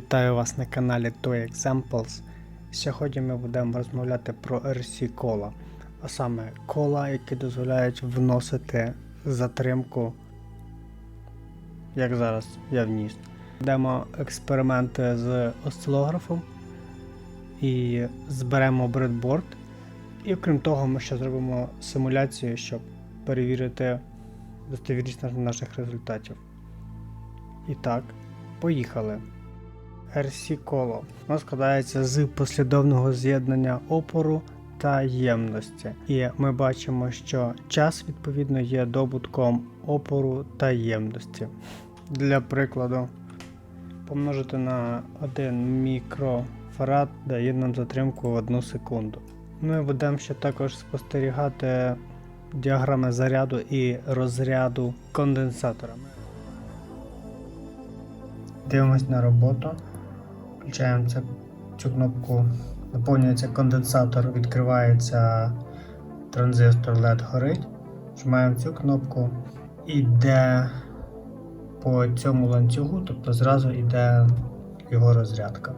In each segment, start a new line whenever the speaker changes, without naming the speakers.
Вітаю вас на каналі Toy Examples. Сьогодні ми будемо розмовляти про RC кола, а саме кола, які дозволяють вносити затримку, як зараз я вніс. Будемо експерименти з осцилографом і зберемо бредборд. І окрім того, ми ще зробимо симуляцію, щоб перевірити достовірність наших результатів. І так, поїхали. RC коло. Воно складається з послідовного з'єднання опору та ємності. І ми бачимо, що час відповідно є добутком опору та ємності. Для прикладу, помножити на 1 мікрофарад дає нам затримку в 1 секунду. Ми будемо ще також спостерігати діаграми заряду і розряду конденсатора. Дивимось на роботу. Включаємо цю, кнопку, наповнюється конденсатор, відкривається транзистор LED горить. Нажимаємо цю кнопку, іде по цьому ланцюгу, тобто зразу йде його розрядка.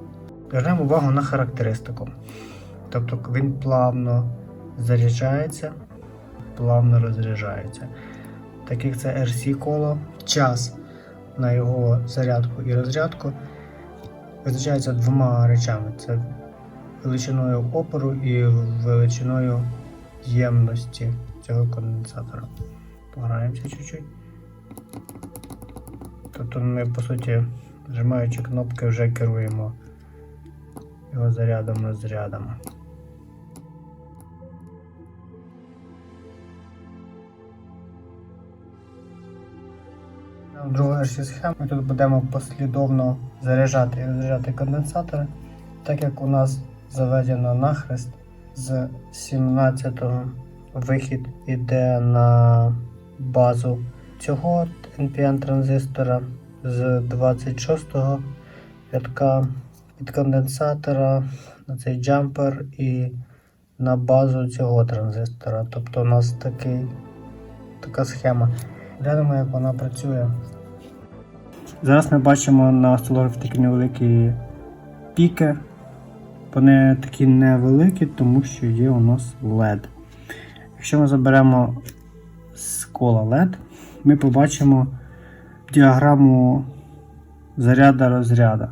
Звернемо увагу на характеристику. Тобто він плавно заряджається, плавно розряджається. Так як це RC коло, час на його зарядку і розрядку визначається двома речами: це величиною опору і величиною ємності цього конденсатора. Пограємося чуть-чуть. Тобто ми, по суті, нажимаючи кнопки, вже керуємо його зарядом розрядом. В другій версії схеми ми тут будемо послідовно заряджати і розряджати конденсатори, так як у нас заведено нахрест з 17-го вихід іде на базу цього NPN транзистора, з 26-го рядка від конденсатора на цей джампер і на базу цього транзистора. Тобто у нас такий, така схема. Глянемо, як вона працює. Зараз ми бачимо на осцилографі такі невеликі піки. Вони такі невеликі, тому що є у нас LED. Якщо ми заберемо з кола LED, ми побачимо діаграму заряда розряда.